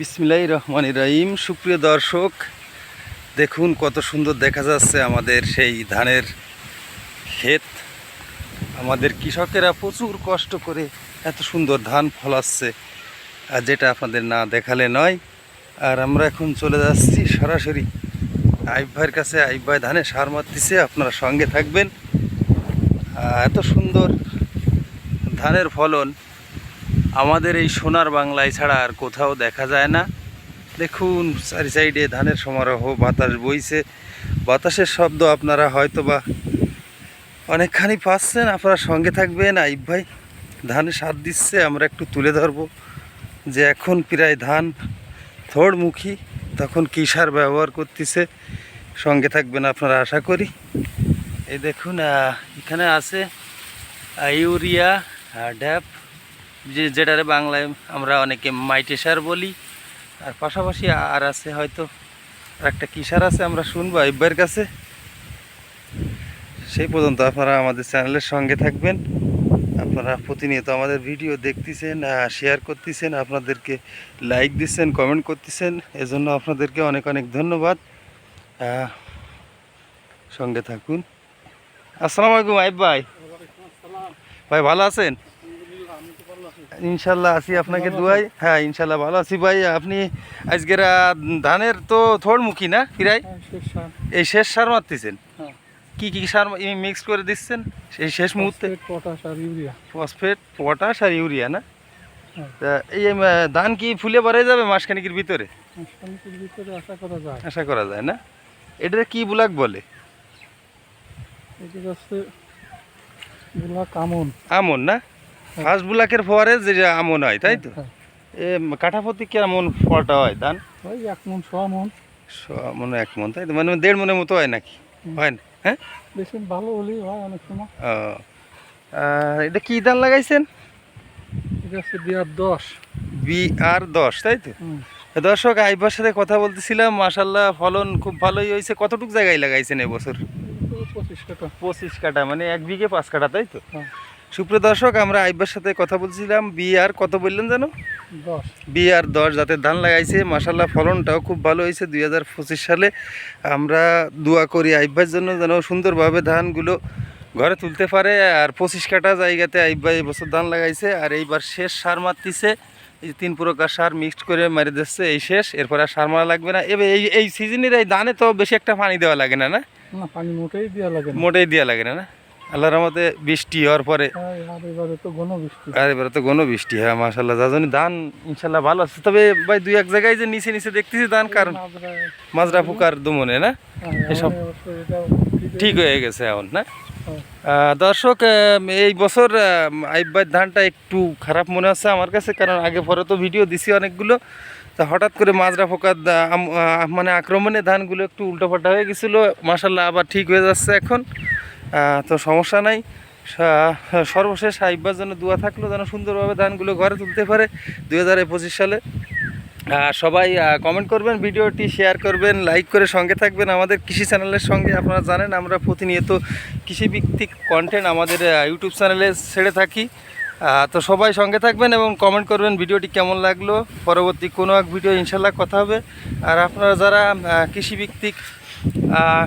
বিসমিল্লাহ রহমান রহিম। সুপ্রিয় দর্শক, দেখুন কত সুন্দর দেখা যাচ্ছে আমাদের সেই ধানের ক্ষেত। আমাদের কৃষকেরা প্রচুর কষ্ট করে এত সুন্দর ধান ফলাচ্ছে, আর যেটা আপনাদের না দেখালে নয়। আর আমরা এখন চলে যাচ্ছি সরাসরি আইব ভাইয়ের কাছে। আইব ভাই ধানে সার মারতেছে, আপনারা সঙ্গে থাকবেন। এত সুন্দর ধানের ফলন আমাদের এই সোনার বাংলায় ছাড়া আর কোথাও দেখা যায় না। দেখুন, চারি সাইডে ধানের সমারোহ, বাতাস বইছে। বাতাসের শব্দ আপনারা হয়তো বা অনেকখানি পাচ্ছেন, আপনারা সঙ্গে থাকবেন। আইব ভাই, ধানে সার দিচ্ছে, আমরা একটু তুলে ধরবো। যে এখন প্রায় ধান থোড়মুখী, তখন কী সার ব্যবহার করতেছে, সঙ্গে থাকবেন আপনারা, আশা করি। এই দেখুন এখানে আছে ইউরিয়া ড্যাপ। যে যেটারে বাংলায় আমরা অনেকে মাইটে সার বলি, আর পাশাপাশি আর আছে হয়তো আর একটা কী সার আছে আমরা শুনব আইব্বার কাছে। সেই পর্যন্ত আপনারা আমাদের চ্যানেলের সঙ্গে থাকবেন। আপনারা প্রতিনিয়ত আমাদের ভিডিও দেখতেছেন শেয়ার করতেছেন, আপনাদেরকে লাইক দিচ্ছেন কমেন্ট করতেছেন, এজন্য আপনাদেরকে অনেক অনেক ধন্যবাদ। সঙ্গে থাকুন। আসসালামু আলাইকুম আইব ভাই। ভাই ভালো আছেন? ইনশাল্লাহ আছি আপনাকে দুয়াই। হ্যাঁ ইনশাল্লাহ ভালো আছি ভাই। আপনি আজকের ধানের তো থোড়মুখী না প্রায় এই শেষ সার মারতেছেন? হ্যাঁ। কি কি সার মিক্স করে দিচ্ছেন? এই শেষ মুহূর্তে? ফসফেট পটাশ আর ইউরিয়া। না? হ্যাঁ। তা এই ধান কি ফুলে বাড়ে যাবে মাসখানিকের ভিতরে? আশা করা যায়। আশা করা যায় না? এটা কি বুলাক বলে? এটি হচ্ছে আমন না? ফার্স্ট বুলাকের ফোয়ারে যে আমন হয় তাই তো? হ্যাঁ, এ কাঠাপতি কেমন ফলটা হয় ধান? ওই এক মন ছ মন। স- মনে এক মন তাই তো? মানে দেড় মনের মতো হয় নাকি। হয় না হ্যাঁ? বেশি ভালো হলেই হয় অনেক সময়। ও এটা কি ধান লাগাইছেন? এটা হচ্ছে বিয়ার দশ। বি আর দশ তাই তো? দর্শক আইবার সাথে কথা বলতেছিলাম মাসাল্লাহ ফলন খুব ভালোই হয়েছে। কতটুক জায়গায় লাগাইছেন এবছর? পঁচিশ টাকা পঁচিশ কাটা মানে এক বিঘে পাঁচ কাটা তাই তো? হ্যাঁ। সুপ্রিয় দর্শক আমরা আইবার সাথে কথা বলছিলাম। বি আর কত বললেন জানো? দশ। বি আর দশ যাতে ধান লাগাইছে। মাসাল্লাহ ফলনটাও খুব ভালো হয়েছে দুই হাজার পঁচিশ সালে। আমরা দোয়া করি আইবার জন্য যেন সুন্দরভাবে ধানগুলো ঘরে তুলতে পারে। আর পঁচিশ কাটা জায়গাতে আইবাই এবছর ধান লাগাইছে। আর এইবার শেষ সার মারতিছে। এই তিন প্রকার সার মিক্সড করে মেরে দিচ্ছে এই শেষ। এরপর আর সার মারা লাগবে না। এবার এই এই সিজনের এই ধানে তো বেশি একটা পানি দেওয়া লাগে না না? না পানি মোটেই দেওয়া লাগে মোটেই দেওয়া লাগে না না? আল্লাহর মতে বৃষ্টি হওয়ার পরে হ্যাঁ, আর এবারে তো ঘন বৃষ্টি হ্যাঁ মাসাল্লাহ যা ধান ইনশাল্লাহ ভালো আছে। তবে ভাই দুই এক জায়গায় যে নিচে নিচে দেখতেছি ধান কারণ মাজরা ফুকার দুমনে না? হ্যাঁ, এসব ঠিক হয়ে গেছে এখন না? হ্যাঁ। দর্শক এই বছর আইবাই ধানটা একটু খারাপ মনে হচ্ছে আমার কাছে কারণ আগে পরে তো ভিডিও দিছি অনেকগুলো। তা হঠাৎ করে মাজরা আহ, মানে আক্রমণে ধানগুলো একটু উল্টোপাল্টা হয়ে গেছিল। মাসাল্লাহ আবার ঠিক হয়ে যাচ্ছে এখন। তো সমস্যা নাই। সর্বশেষ আইবার জন্য দোয়া থাকল যেন সুন্দরভাবে ধানগুলো ঘরে তুলতে পারে দুই হাজার সালে। সবাই কমেন্ট করবেন, ভিডিওটি শেয়ার করবেন লাইক করে সঙ্গে থাকবেন আমাদের কৃষি চ্যানেলের সঙ্গে। আপনারা জানেন, আমরা প্রতিনিয়ত কৃষিভিত্তিক কন্টেন্ট আমাদের ইউটিউব চ্যানেলে ছেড়ে থাকি। তো সবাই সঙ্গে থাকবেন এবং কমেন্ট করবেন ভিডিওটি কেমন লাগল। পরবর্তী কোনো এক ভিডিও ইনশাল্লাহ কথা হবে। আর আপনারা যারা কৃষিভিত্তিক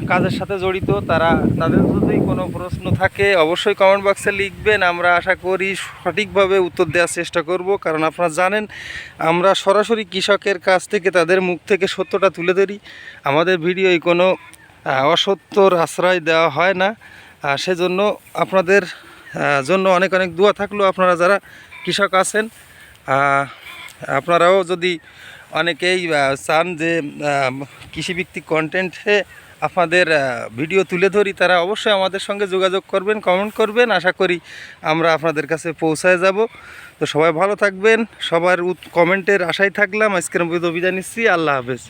কাজের সাথে জড়িত, তারা, তাদের যদি কোনো প্রশ্ন থাকে, অবশ্যই কমেন্ট বক্সে লিখবেন। আমরা আশা করি সঠিকভাবে উত্তর দেওয়ার চেষ্টা করব। কারণ আপনারা জানেন, আমরা সরাসরি কৃষকের কাছ থেকে তাদের মুখ থেকে সত্যটা তুলে ধরি। আমাদের ভিডিওয় কোনো অসত্যর আশ্রয় দেওয়া হয় না। সেজন্য আপনাদের জন্য অনেক অনেক দোয়া থাকল। আপনারা যারা কৃষক আছেন আপনারাও যদি অনেকেই চান যে কৃষিভিত্তিক কন্টেন্টে আপনাদের ভিডিও তুলে ধরি। তারা অবশ্যই আমাদের সঙ্গে যোগাযোগ করবেন কমেন্ট করবেন। আশা করি আমরা আপনাদের কাছে পৌঁছায় যাব। তো সবাই ভালো থাকবেন। সবার কমেন্টের আশাই থাকলাম। আজকের মতো বিদায় নিচ্ছি। আল্লাহ হাফেজ।